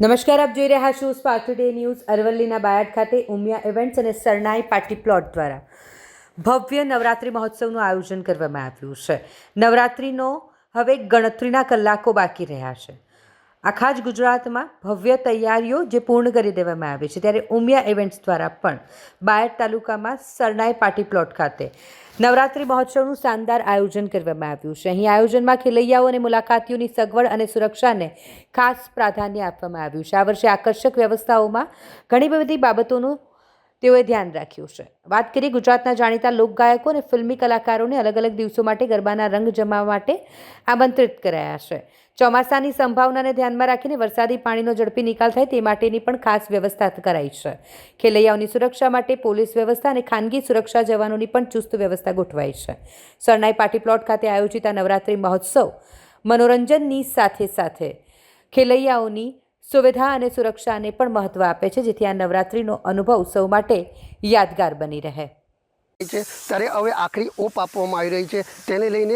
નમસ્કાર, આપ જોઈ રહ્યા છો સ્પાર્ક ટુડે ન્યૂઝ અરવલ્લીના બાયડ ખાતે ઉમિયા ઇવેન્ટ્સ અને સરનાઈ પાર્ટી પ્લોટ દ્વારા. ભવ્ય નવરાત્રિ મહોત્સવનું આયોજન કરવામાં આવ્યું છે. નવરાત્રિનો હવે ગણતરીના કલાકો બાકી રહ્યા છે. આખા જ ગુજરાતમાં ભવ્ય તૈયારીઓ જે પૂર્ણ કરી દેવામાં આવી છે. ત્યારે ઉમિયા ઇવેન્ટ્સ દ્વારા પણ બાયડ તાલુકામાં સરનાઈ પાર્ટી પ્લોટ ખાતે નવરાત્રિ મહોત્સવનું શાનદાર આયોજન કરવામાં આવ્યું છે. અહીં આયોજનમાં ખેલૈયાઓ અને મુલાકાતીઓની સગવડ અને સુરક્ષાને ખાસ પ્રાધાન્ય આપવામાં આવ્યું છે. આ વર્ષે આકર્ષક વ્યવસ્થાઓમાં ઘણી બધી બાબતોનું તેઓએ ધ્યાન રાખ્યું છે. વાત કરીએ ગુજરાતના જાણીતા લોકગાયકો અને ફિલ્મી કલાકારોને અલગ અલગ દિવસો માટે ગરબાના રંગ જમાવવા માટે આમંત્રિત કરાયા છે. ચોમાસાની સંભાવનાને ધ્યાનમાં રાખીને વરસાદી પાણીનો ઝડપી નિકાલ થાય તે માટેની પણ ખાસ વ્યવસ્થા કરાઈ છે. ખેલૈયાઓની સુરક્ષા માટે પોલીસ વ્યવસ્થા અને ખાનગી સુરક્ષા જવાનોની પણ ચુસ્ત વ્યવસ્થા ગોઠવાઈ છે. સરનાઈ પાર્ટી પ્લોટ ખાતે આયોજિત આ નવરાત્રિ મહોત્સવ મનોરંજનની સાથે સાથે ખેલૈયાઓની સુવિધા અને સુરક્ષાને પણ મહત્ત્વ આપે છે જેથી આ નવરાત્રિનો અનુભવ સૌ માટે યાદગાર બની રહે. છે ત્યારે હવે આખરી ઓપ આપવામાં આવી રહી છે. તેને લઈને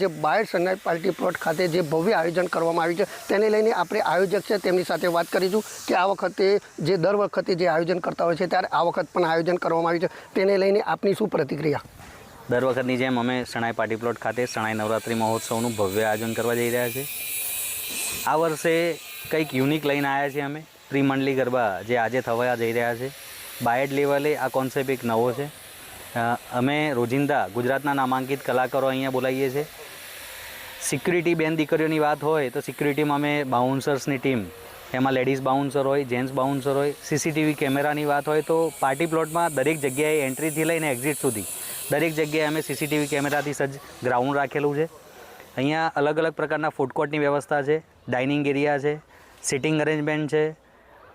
જે બાયડ સન્નાઈ પાર્ટી પ્લોટ ખાતે જે ભવ્ય આયોજન કરવામાં આવ્યું છે તેને લઈને આપણે આયોજક છે તેમની સાથે વાત કરીશું કે આ વખતે જે દર વખતે જે આયોજન કરતા હોય છે ત્યારે આ વખત પણ આયોજન કરવામાં આવ્યું છે. તેને લઈને આપની શું પ્રતિક્રિયા? દર વખતની જેમ અમે શણાઈ પાર્ટી પ્લોટ ખાતે શણાઈ નવરાત્રિ મહોત્સવનું ભવ્ય આયોજન કરવા જઈ રહ્યા છે આ વર્ષે કંઈક યુનિક લઈને આવ્યા છીએ અમે. ત્રિમંડલી ગરબા જે આજે થવા જઈ રહ્યા છે. બાયડ લેવલે આ કોન્સેપ્ટ એક નવો છે. અમે રોજિંદા ગુજરાતના નામાંકિત કલાકારો અહીંયા બોલાવીએ છીએ. સિક્યુરિટી બેન દીકરીઓની વાત હોય તો સિક્યુરિટીમાં અમે બાઉન્સર્સની ટીમ એમાં લેડીઝ બાઉન્સર હોય જેન્ટ્સ બાઉન્સર હોય સીસીટીવી કેમેરાની વાત હોય તો પાર્ટી પ્લોટમાં દરેક જગ્યાએ એન્ટ્રીથી લઈને એક્ઝિટ સુધી દરેક જગ્યાએ અમે સીસીટીવી કેમેરાથી સજ્જ ગ્રાઉન્ડ રાખેલું છે. અહીંયા અલગ અલગ પ્રકારના ફૂડકોર્ટની વ્યવસ્થા છે ડાઇનિંગ એરિયા છે સિટિંગ અરેન્જમેન્ટ છે.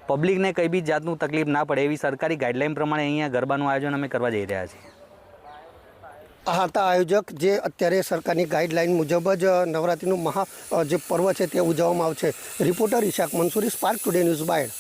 પબ્લિકને કંઈ બી જાતનું તકલીફ ના પડે એવી સરકારી ગાઈડલાઇન પ્રમાણે અહીંયા ગરબાનું આયોજન અમે કરવા જઈ રહ્યા છીએ. હતા આયોજક જે અત્યારે સરકારની ગાઈડલાઇન મુજબ જ નવરાત્રિનું મહા જે પર્વ છે તે ઉજવવામાં આવશે. Reporter Ishaq Mansuri Spark Today News Bayad